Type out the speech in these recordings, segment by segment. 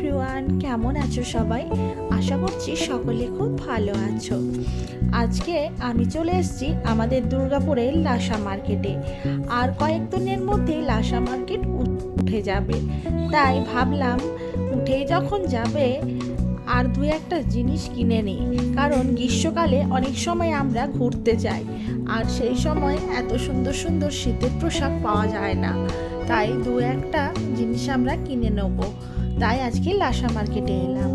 Everyone কেমন আছো সবাই? আশা করছি সকলে খুব ভালো আছো। আজকে আমি চলে এসেছি আমাদের দুর্গাপুরের লাসা মার্কেটে আর কয়েকদিনের মধ্যেই লাসা মার্কেট উঠে যাবে। তাই ভাবলাম উঠেই যখন যাবে, আর দু একটা জিনিস কিনে নিই। কারণ গ্রীষ্মকালে অনেক সময় আমরা ঘুরতে যাই। আর সেই সময় এত সুন্দর সুন্দর শীতের পোশাক পাওয়া যায় না। তাই দু একটা জিনিস আমরা কিনে নেব। তাই আজকে লাসা মার্কেটে এলাম।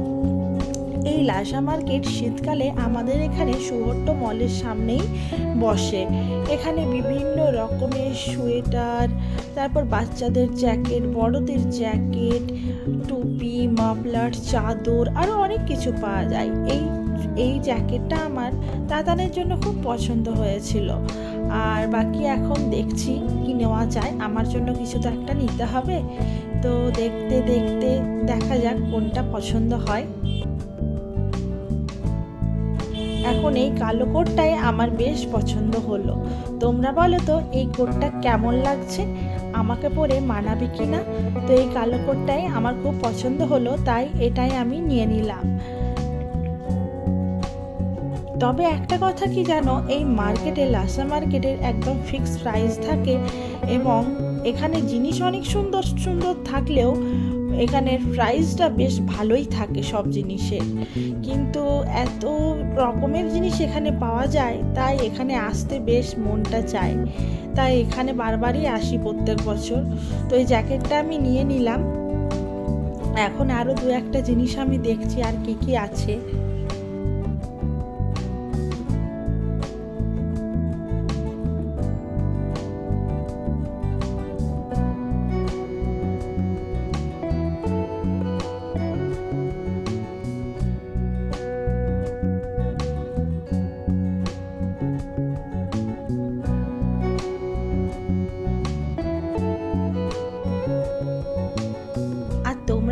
এই লাসা মার্কেট শীতকালে আমাদের এখানে সুহট্ট মলের সামনেই বসে। এখানে বিভিন্ন রকমের সোয়েটার, তারপর বাচ্চাদের জ্যাকেট, বড়দের জ্যাকেট, টুপি, মাফলার, চাদর আরও অনেক কিছু পাওয়া যায়। এই এই জ্যাকেটটা আমার দাদানের জন্য খুব পছন্দ হয়েছিল। আর বাকি এখন দেখছি কি নেওয়া যায়। আমার জন্য কিছু তো একটা নিতে হবে। তো দেখতে দেখতে দেখা যাক কোনটা পছন্দ হয়। এখন এই কালো কোটটাই আমার বেশ পছন্দ হলো। তোমরা বলো তো, এই কোটটা কেমন লাগছে? আমাকে পরে মানাবে কি না তো এই কালো কোটটাই আমার খুব পছন্দ হলো, তাই এটাই আমি নিয়ে নিলাম। তবে একটা কথা কি জানো? এই মার্কেটে, লাসা মার্কেটের একদম ফিক্স প্রাইস থাকে এবং এখানে জিনিস অনেক সুন্দর সুন্দর থাকলেও এখানের প্রাইসটা বেশ ভালোই থাকে সব জিনিসের। কিন্তু এত রকমের জিনিস এখানে পাওয়া যায়, তাই এখানে আসতে বেশ মনটা চায়। তাই এখানে বারবারই আসি প্রত্যেক বছর। তো এই জ্যাকেটটা আমি নিয়ে নিলাম। এখন আরও দু একটা জিনিস আমি দেখছি আর কি কি আছে।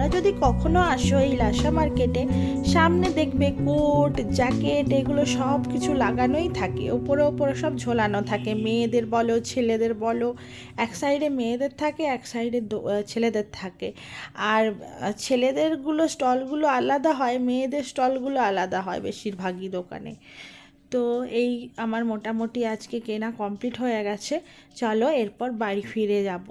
তোমরা যদি কখনো আসো এই লাসা মার্কেটে, সামনে দেখবে কোট, জ্যাকেট, এগুলো সব কিছু লাগানোই থাকে। ওপরে ওপরে সব ঝোলানো থাকে। মেয়েদের বলো, ছেলেদের বলো, এক সাইডে মেয়েদের থাকে, এক সাইডে ছেলেদের থাকে। আর ছেলেদেরগুলো স্টলগুলো আলাদা হয়, মেয়েদের স্টলগুলো আলাদা হয় বেশিরভাগই দোকানে। তো এই আমার মোটামুটি আজকে কেনা কমপ্লিট হয়ে গেছে। চলো এরপর বাড়ি ফিরে যাব।